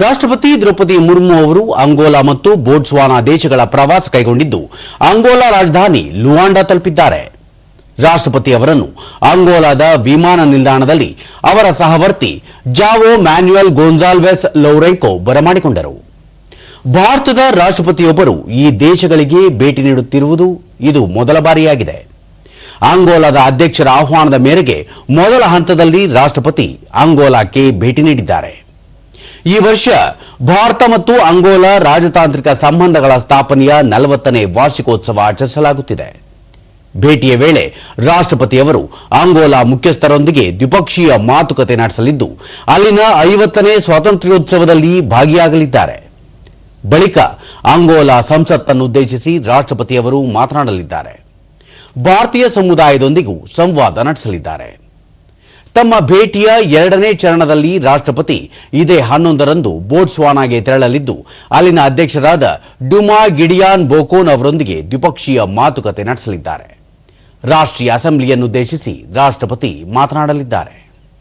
ರಾಷ್ಟ್ರಪತಿ ದ್ರೌಪದಿ ಮುರ್ಮು ಅವರು ಅಂಗೋಲಾ ಮತ್ತು ಬೋಟ್ಸ್ವಾನಾ ದೇಶಗಳ ಪ್ರವಾಸ ಕೈಗೊಂಡಿದ್ದು, ಅಂಗೋಲಾ ರಾಜಧಾನಿ ಲುವಾಂಡಾ ತಲುಪಿದ್ದಾರೆ. ರಾಷ್ಟ್ರಪತಿ ಅವರನ್ನು ಅಂಗೋಲಾದ ವಿಮಾನ ನಿಲ್ದಾಣದಲ್ಲಿ ಅವರ ಸಹವರ್ತಿ ಜಾವೋ ಮ್ಯಾನ್ಯುಯಲ್ ಗೋನ್ಸಾಲ್ವೆಸ್ ಲೌರೆಂಕೋ ಬರಮಾಡಿಕೊಂಡರು. ಭಾರತದ ರಾಷ್ಟ್ರಪತಿಯೊಬ್ಬರು ಈ ದೇಶಗಳಿಗೆ ಭೇಟಿ ನೀಡುತ್ತಿರುವುದು ಇದು ಮೊದಲ ಬಾರಿಯಾಗಿದೆ. ಅಂಗೋಲಾದ ಅಧ್ಯಕ್ಷರ ಆಹ್ವಾನದ ಮೇರೆಗೆ ಮೊದಲ ಹಂತದಲ್ಲಿ ರಾಷ್ಟ್ರಪತಿ ಅಂಗೋಲಾಕ್ಕೆ ಭೇಟಿ ನೀಡಿದ್ದಾರೆ. ಈ ವರ್ಷ ಭಾರತ ಮತ್ತು ಅಂಗೋಲಾ ರಾಜತಾಂತ್ರಿಕ ಸಂಬಂಧಗಳ ಸ್ಥಾಪನೆಯ ನಲವತ್ತನೇ ವಾರ್ಷಿಕೋತ್ಸವ ಆಚರಿಸಲಾಗುತ್ತಿದೆ. ಭೇಟಿಯ ವೇಳೆ ರಾಷ್ಟ್ರಪತಿಯವರು ಅಂಗೋಲಾ ಮುಖ್ಯಸ್ಥರೊಂದಿಗೆ ದ್ವಿಪಕ್ಷೀಯ ಮಾತುಕತೆ ನಡೆಸಲಿದ್ದು, ಅಲ್ಲಿನ ಐವತ್ತನೇ ಸ್ವಾತಂತ್ರ್ಯೋತ್ಸವದಲ್ಲಿ ಭಾಗಿಯಾಗಲಿದ್ದಾರೆ. ಬಳಿಕ ಅಂಗೋಲಾ ಸಂಸತ್ತನ್ನುದ್ದೇಶಿಸಿ ರಾಷ್ಟ್ರಪತಿಯವರು ಮಾತನಾಡಲಿದ್ದಾರೆ. ಭಾರತೀಯ ಸಮುದಾಯದೊಂದಿಗೂ ಸಂವಾದ ನಡೆಸಲಿದ್ದಾರೆ. ತಮ್ಮ ಭೇಟಿಯ ಎರಡನೇ ಚರಣದಲ್ಲಿ ರಾಷ್ಟ್ರಪತಿ ಇದೇ ಹನ್ನೊಂದರಂದು ಬೋಟ್ಸ್ವಾನಾಗೆ ತೆರಳಲಿದ್ದು, ಅಲ್ಲಿನ ಅಧ್ಯಕ್ಷರಾದ ಡುಮಾ ಗಿಡಿಯಾನ್ ಬೋಕೋನ್ ಅವರೊಂದಿಗೆ ದ್ವಿಪಕ್ಷೀಯ ಮಾತುಕತೆ ನಡೆಸಲಿದ್ದಾರೆ. ರಾಷ್ಟ್ರೀಯ ಅಸೆಂಬ್ಲಿಯನ್ನುದ್ದೇಶಿಸಿ ರಾಷ್ಟ್ರಪತಿ ಮಾತನಾಡಲಿದ್ದಾರೆ.